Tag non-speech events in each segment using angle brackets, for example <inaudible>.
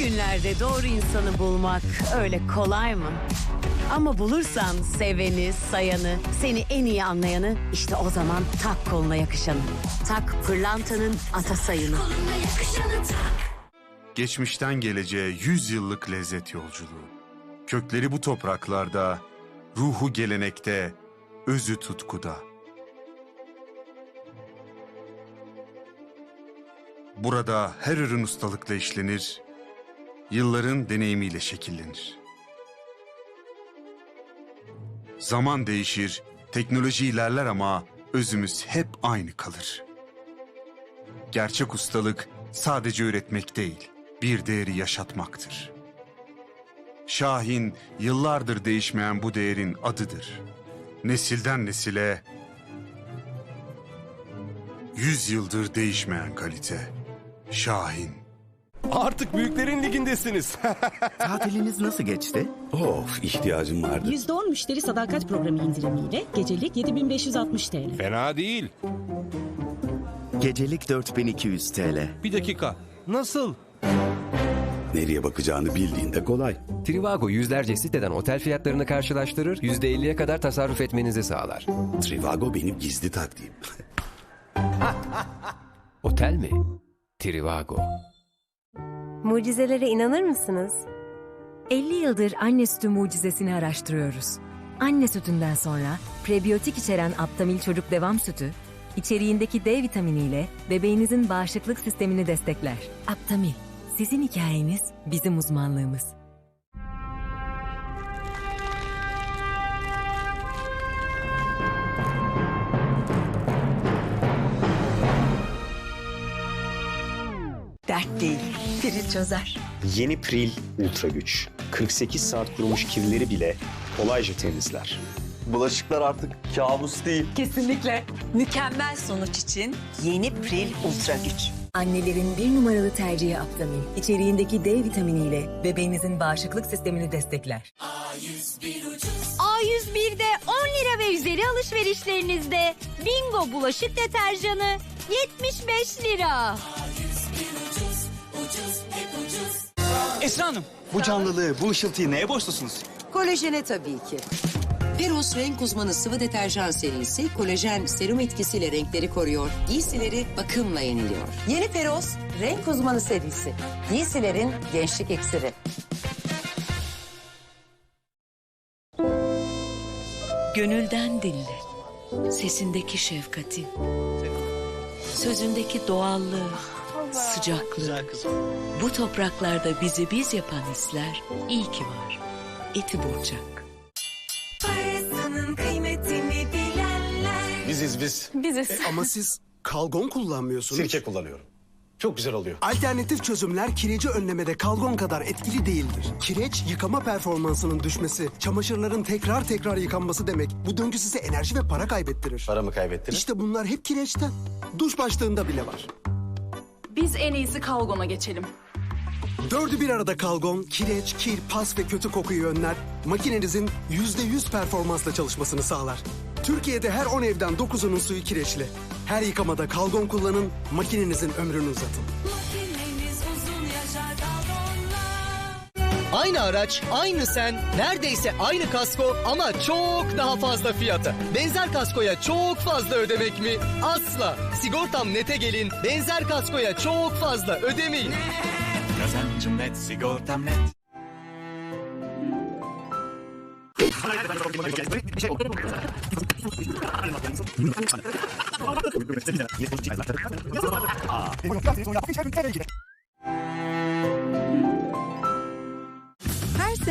Bugünlerde doğru insanı bulmak öyle kolay mı? Ama bulursan seveni, sayanı, seni en iyi anlayanı işte o zaman tak koluna yakışanı. Tak pırlantanın ata sayını. Geçmişten geleceğe 100 yıllık lezzet yolculuğu. Kökleri bu topraklarda, ruhu gelenekte, özü tutkuda. Burada her ürün ustalıkla işlenir, yılların deneyimiyle şekillenir. Zaman değişir, teknoloji ilerler ama özümüz hep aynı kalır. Gerçek ustalık sadece üretmek değil, bir değeri yaşatmaktır. Şahin yıllardır değişmeyen bu değerin adıdır. Nesilden nesile yüz yıldır değişmeyen kalite. Şahin. Artık büyüklerin ligindesiniz. <laughs> Tatiliniz nasıl geçti? Of ihtiyacım vardı. %10 müşteri sadakat programı indirimiyle gecelik 7560 TL. Fena değil. Gecelik 4200 TL. Bir dakika. Nasıl? Nereye bakacağını bildiğinde kolay. Trivago yüzlerce siteden otel fiyatlarını karşılaştırır, %50'ye kadar tasarruf etmenizi sağlar. Trivago benim gizli taktiğim. <laughs> Otel mi? Trivago. Mucizelere inanır mısınız? 50 yıldır anne sütü mucizesini araştırıyoruz. Anne sütünden sonra prebiyotik içeren Aptamil Çocuk Devam Sütü, içeriğindeki D vitaminiyle bebeğinizin bağışıklık sistemini destekler. Aptamil, sizin hikayeniz, bizim uzmanlığımız. Dert değil. Piril çözer. Yeni Pril Ultra Güç. 48 saat kurumuş kirleri bile kolayca temizler. Bulaşıklar artık kabus değil. Kesinlikle. Mükemmel sonuç için yeni Pril Ultra Güç. Annelerin bir numaralı tercihi Aptamil, içeriğindeki D vitaminiyle bebeğinizin bağışıklık sistemini destekler. A101'de 10 lira ve üzeri alışverişlerinizde Bingo bulaşık deterjanı 75 lira. Esra Hanım, bu canlılığı, bu ışıltıyı neye borçlusunuz? Kolajene tabii ki. Peros renk uzmanı sıvı deterjan serisi kolajen serum etkisiyle renkleri koruyor, giysileri bakımla yeniliyor. Yeni Peros renk uzmanı serisi. Giysilerin gençlik iksiri. Gönülden dinle. Sesindeki şefkati. Sözündeki doğallığı, sıcaklığı. Bu topraklarda bizi biz yapan hisler iyi ki var. Eti Burçak. Biziz biz. Biziz. Ama siz kalgon kullanmıyorsunuz. Sirke kullanıyorum. Çok güzel oluyor. Alternatif çözümler kireci önlemede kalgon kadar etkili değildir. Kireç yıkama performansının düşmesi, çamaşırların tekrar tekrar yıkanması demek. Bu döngü size enerji ve para kaybettirir. Para mı kaybettin? İşte bunlar hep kireçten. Duş başlığında bile var. Biz en iyisi Kalgon'a geçelim. Dördü bir arada kalgon, kireç, kir, pas ve kötü kokuyu önler. Makinenizin yüzde yüz performansla çalışmasını sağlar. Türkiye'de her 10 evden 9'unun suyu kireçli. Her yıkamada kalgon kullanın, makinenizin ömrünü uzatın. Aynı araç, aynı sen, neredeyse aynı kasko ama çok daha fazla fiyata. Benzer kaskoya çok fazla ödemek mi? Asla. Sigortam nete gelin, benzer kaskoya çok fazla ödemeyin. Kazancım net, sigortam net.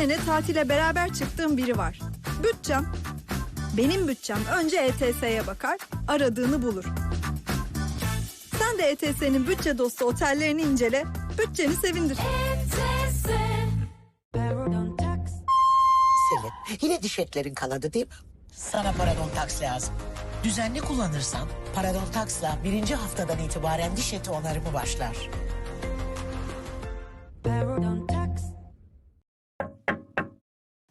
Sene tatile beraber çıktığım biri var. Bütçem. Benim bütçem önce ETS'ye bakar, aradığını bulur. Sen de ETS'nin bütçe dostu otellerini incele, bütçeni sevindir. Selin, yine diş etlerin kanadı değil mi? Sana Paradon Tax lazım. Düzenli kullanırsan Paradon Tax'la birinci haftadan itibaren diş eti onarımı başlar.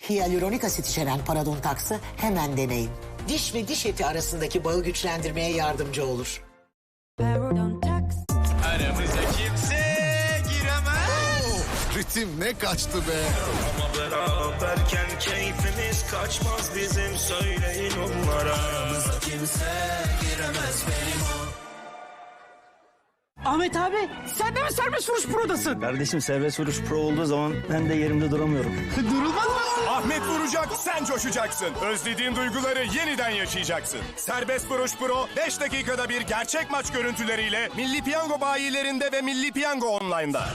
Hyaluronik asit içeren Paradon Tax'ı hemen deneyin. Diş ve diş eti arasındaki bağı güçlendirmeye yardımcı olur. Aramıza kimse giremez. ritim ne kaçtı be. Ama beraberken keyfimiz kaçmaz bizim söyleyin onlara. Aramızda kimse giremez benim o. Ahmet abi sen de mi serbest vuruş prodasın? Kardeşim serbest vuruş pro olduğu zaman ben de yerimde duramıyorum. Durulmaz mı? Ahmet vuracak, sen coşacaksın. Özlediğin duyguları yeniden yaşayacaksın. Serbest Vuruş Pro 5 dakikada bir gerçek maç görüntüleriyle Milli Piyango bayilerinde ve Milli Piyango Online'da.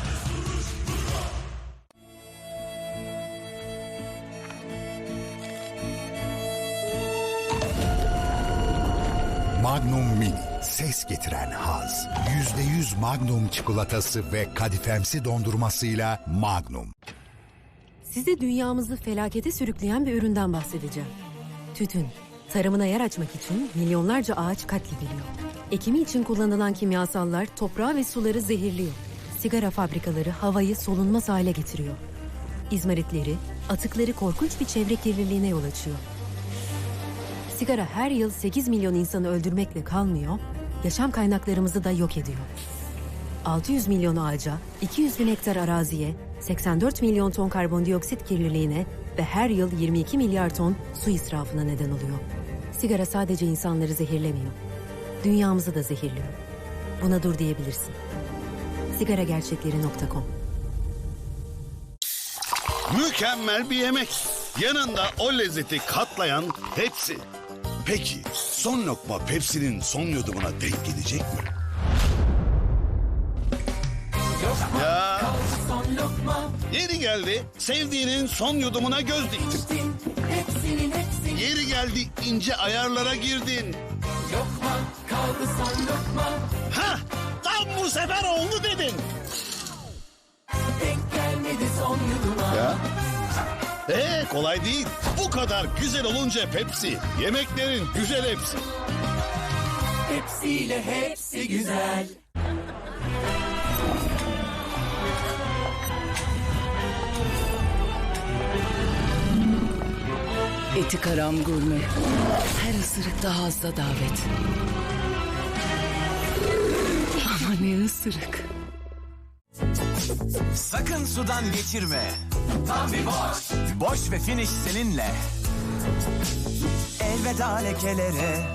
Magnum Mini. Ses getiren haz. %100 Magnum çikolatası ve kadifemsi dondurmasıyla Magnum. Size dünyamızı felakete sürükleyen bir üründen bahsedeceğim. Tütün. Tarımına yer açmak için milyonlarca ağaç katlediliyor. Ekimi için kullanılan kimyasallar toprağı ve suları zehirliyor. Sigara fabrikaları havayı solunmaz hale getiriyor. İzmaritleri, atıkları korkunç bir çevre kirliliğine yol açıyor. Sigara her yıl 8 milyon insanı öldürmekle kalmıyor, yaşam kaynaklarımızı da yok ediyor. 600 milyon ağaca, 200 bin hektar araziye, 84 milyon ton karbondioksit kirliliğine ve her yıl 22 milyar ton su israfına neden oluyor. Sigara sadece insanları zehirlemiyor. Dünyamızı da zehirliyor. Buna dur diyebilirsin. Sigaragerçekleri.com Mükemmel bir yemek. Yanında o lezzeti katlayan Pepsi. Peki son lokma Pepsi'nin son yudumuna denk gelecek mi? Ya yeri geldi sevdiğinin son yudumuna göz diktin. Yeri geldi ince ayarlara girdin. Ha tam bu sefer oldu dedin. Ya. Ee kolay değil. Bu kadar güzel olunca Pepsi. Yemeklerin güzel hepsi. Hepsiyle hepsi güzel. Eti Karam Gurme. Her ısırıkta hazda davet. Ama ne ısırık. Sakın sudan geçirme. Tam bir boş. Boş ve finish seninle. Elveda lekelere.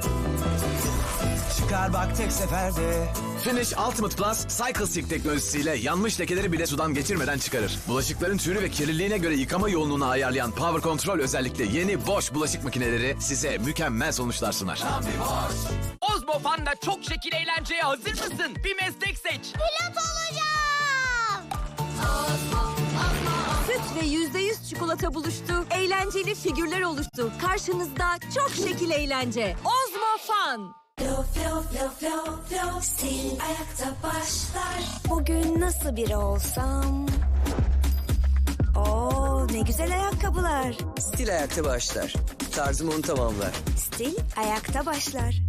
Çıkar bak tek seferde. Finish Ultimate Plus Cycle Silk teknolojisiyle yanmış lekeleri bile sudan geçirmeden çıkarır. Bulaşıkların türü ve kirliliğine göre yıkama yoğunluğunu ayarlayan Power Control özellikle yeni Bosch bulaşık makineleri size mükemmel sonuçlar sunar. Ozmo Fan'da çok şekil eğlenceye hazır mısın? Bir meslek seç. Pilot olacağım. Süt ve yüzde yüz çikolata buluştu. Eğlenceli figürler oluştu. Karşınızda çok şekil eğlence. Ozmo Fan. Stil ayakta başlar. Bugün nasıl biri olsam? Oo ne güzel ayakkabılar. Stil ayakta başlar. Tarzım onu tamamlar. Stil ayakta başlar.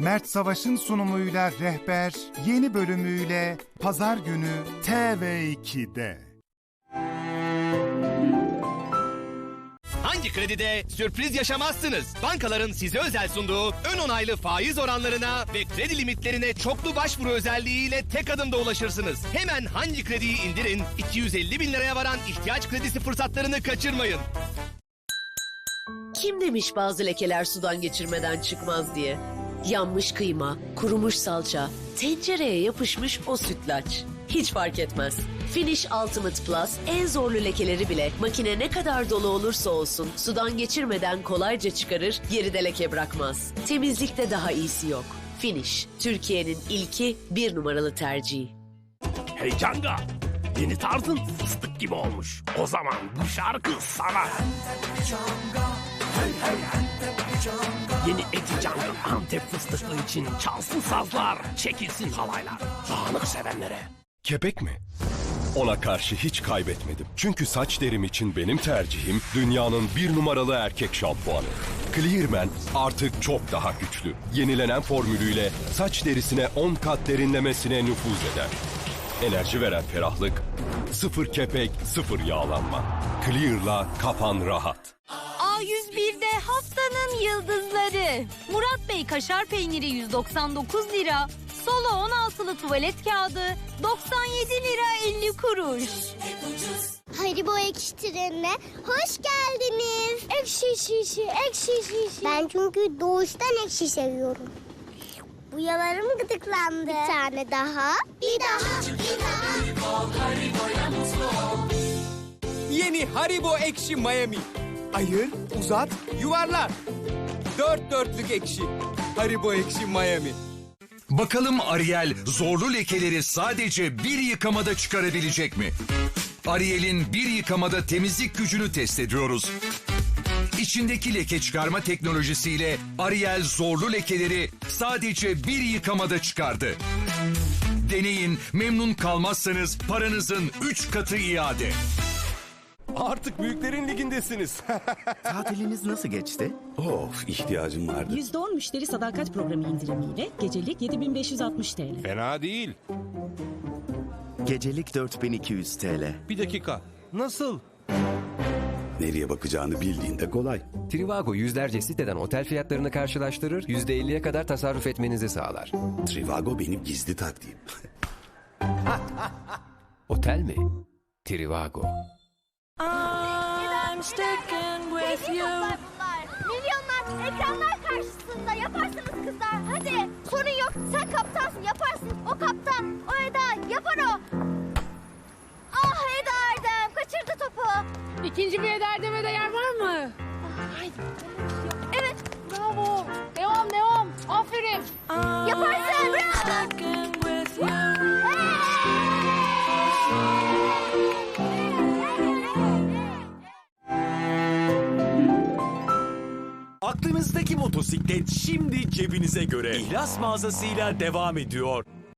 Mert Savaş'ın sunumuyla Rehber yeni bölümüyle Pazar günü TV2'de. Hangi kredide sürpriz yaşamazsınız? Bankaların size özel sunduğu ön onaylı faiz oranlarına ve kredi limitlerine çoklu başvuru özelliğiyle tek adımda ulaşırsınız. Hemen hangi krediyi indirin, 250 bin liraya varan ihtiyaç kredisi fırsatlarını kaçırmayın. Kim demiş bazı lekeler sudan geçirmeden çıkmaz diye? Yanmış kıyma, kurumuş salça, tencereye yapışmış o sütlaç. Hiç fark etmez. Finish Ultimate Plus en zorlu lekeleri bile makine ne kadar dolu olursa olsun sudan geçirmeden kolayca çıkarır, geride leke bırakmaz. Temizlikte daha iyisi yok. Finish, Türkiye'nin ilki bir numaralı tercihi. Hey Canga, yeni tarzın fıstık gibi olmuş. O zaman bu şarkı sana. Yeni eti Canga Antep fıstıklı için çalsın sazlar, çekilsin halaylar. Dağınık sevenlere. Kepek mi? Ona karşı hiç kaybetmedim. Çünkü saç derim için benim tercihim dünyanın bir numaralı erkek şampuanı. Clearman artık çok daha güçlü. Yenilenen formülüyle saç derisine 10 kat derinlemesine nüfuz eder. Enerji veren ferahlık, sıfır kepek, sıfır yağlanma. Clear'la kafan rahat. A101'de haftanın yıldızları. Murat Bey kaşar peyniri 199 lira. Solo 16'lı tuvalet kağıdı 97 lira 50 kuruş. Haribo ekşi trenine hoş geldiniz. Ekşi şişi, ekşi şişi. Ben çünkü doğuştan ekşi seviyorum. Bu yalarım gıdıklandı. Bir tane daha. Bir daha, bir daha. Yeni Haribo Ekşi Miami. Ayır, uzat, yuvarlar. Dört dörtlük ekşi. Haribo Ekşi Miami. Bakalım Ariel zorlu lekeleri sadece bir yıkamada çıkarabilecek mi? Ariel'in bir yıkamada temizlik gücünü test ediyoruz. İçindeki leke çıkarma teknolojisiyle Ariel zorlu lekeleri sadece bir yıkamada çıkardı. Deneyin, memnun kalmazsanız paranızın 3 katı iade. Artık büyüklerin ligindesiniz. <laughs> Tatiliniz nasıl geçti? Of ihtiyacım vardı. %10 müşteri sadakat programı indirimiyle gecelik 7560 TL. Fena değil. Gecelik 4200 TL. Bir dakika. Nasıl? Nereye bakacağını bildiğinde kolay. Trivago yüzlerce siteden otel fiyatlarını karşılaştırır, %50'ye kadar tasarruf etmenizi sağlar. Trivago benim gizli taktiğim. <laughs> Otel mi? Trivago. I'm sticking with you. Milyonlar ekranlar karşısında yaparsınız kızlar. Hadi sorun yok. Sen kaptansın yaparsın. O kaptan, o Eda yapar o. Ah Eda Erdem kaçırdı topu. İkinci bir Eda Erdem'e de yer var mı? Haydi. Evet. Bravo. Devam devam. Aferin. Yaparsın. Bravo. Aklınızdaki motosiklet şimdi cebinize göre. İhlas mağazasıyla devam ediyor.